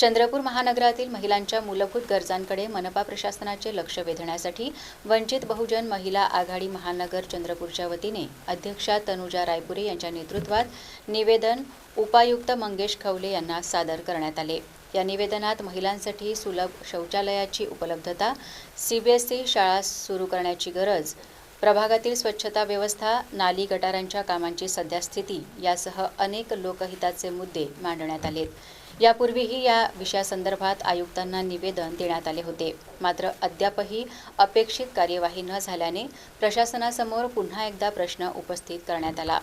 चंद्रपूर महानगरातील महिलांच्या मूलभूत गरजांकडे मनपा प्रशासनाचे लक्ष वेधण्यासाठी वंचित बहुजन महिला आघाडी महानगर चंद्रपूरच्या वतीने अध्यक्षा तनुजा रायपुरे यांच्या नेतृत्वात निवेदन उपायुक्त मंगेश खवले यांना सादर करण्यात आले. या निवेदनात महिलांसाठी सुलभ शौचालयाची उपलब्धता सीबीएसई शाळा सुरू करण्याची गरज प्रभागातील स्वच्छता व्यवस्था नाली गटारांच्या कामांची सद्यस्थिती यासह अनेक लोकहिताचे मुद्दे मांडण्यात आलेत. यापूर्वीही या विषयासंदर्भात आयुक्तांना निवेदन देण्यात आले होते. मात्र अद्यापही अपेक्षित कार्यवाही न झाल्याने प्रशासनासमोर पुन्हा एकदा प्रश्न उपस्थित करण्यात आला.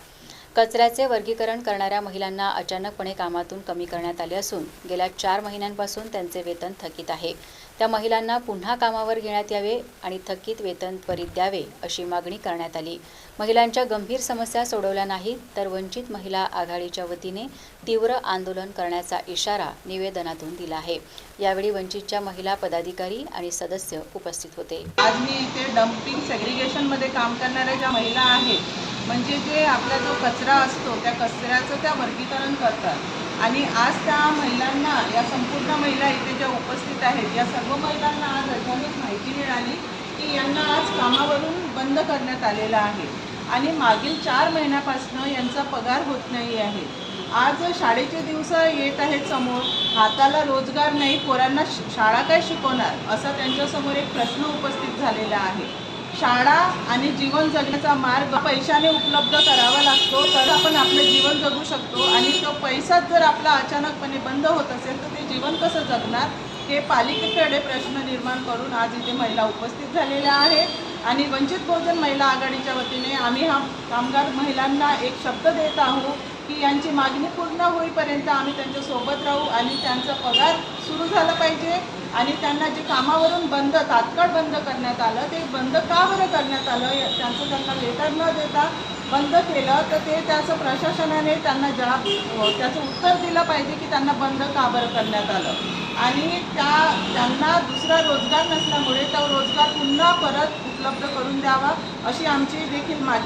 कचऱ्याचे वर्गीकरण करणाऱ्या महिलांना अचानकपणे कामातून कमी करण्यात आले असून गेल्या चार महिन्यांपासून त्यांचे वेतन थकीत आहे. त्या महिलांना पुन्हा कामावर घेण्यात यावे आणि थकीत वेतन त्वरित द्यावे अशी मागणी करण्यात आली. महिलांच्या गंभीर समस्या सोडवल्या नाहीत तर वंचित महिला आघाडीच्या वतीने तीव्र आंदोलन करण्याचा इशारा निवेदनातून दिला आहे. यावेळी वंचितच्या महिला पदाधिकारी आणि सदस्य उपस्थित होते. आज मी इथे डम्पिंग सेग्रिगेशनमध्ये काम करणाऱ्या ज्या महिला आहेत म्हणजे जे आपला जो कचरा असतो त्या कचऱ्याचं त्या वर्गीकरण करतात. आणि आज त्या महिलांना या संपूर्ण महिला इथे ज्या उपस्थित आहेत या सर्व महिलांना आज अचानक माहिती मिळाली की यांना आज कामावरून बंद करण्यात आलेलं आहे. आणि मागील चार महिन्यापासून यांचा पगार होत नाही आहे. आज शाळेचे दिवस येत आहेत समोर. हाताला रोजगार नाही पोरांना श- शाळा काय शिकवणार? असा त्यांच्यासमोर एक प्रश्न उपस्थित झालेला आहे. शाळा आणि जीवन जगण्याचा मार्ग पैशाने उपलब्ध करावा लागतो तर आपण आपलं जीवन जगू शकतो. आणि तो पैसाच जर आपला अचानकपणे बंद होत असेल तर ते जीवन कसं जगणार हे पालिकेकडे प्रश्न निर्माण करून आज इथे महिला उपस्थित झालेल्या आहेत. आणि वंचित बहुजन महिला आघाडीच्या वतीने आम्ही हा कामगार महिलांना एक शब्द देत आहोत की यांची मागणी पूर्ण होईपर्यंत आम्ही त्यांच्यासोबत राहू आणि त्यांचा पगार सुरू झाला पाहिजे. आणि त्यांना जे कामावरून बंद तात्काळ बंद करण्यात आलं ते बंद का बरं करण्यात आलं त्यांचं त्यांना लेटर न देता बंद केलं तर ते त्याचं प्रशासनाने त्यांना जबाब त्याचं उत्तर दिलं पाहिजे की त्यांना बंद का बरं करण्यात आलं. आणि त्या त्यांना दुसरा रोजगार नसल्यामुळे तो रोजगार पुन्हा परत उपलब्ध करून द्यावा अशी आमची देखील मागणी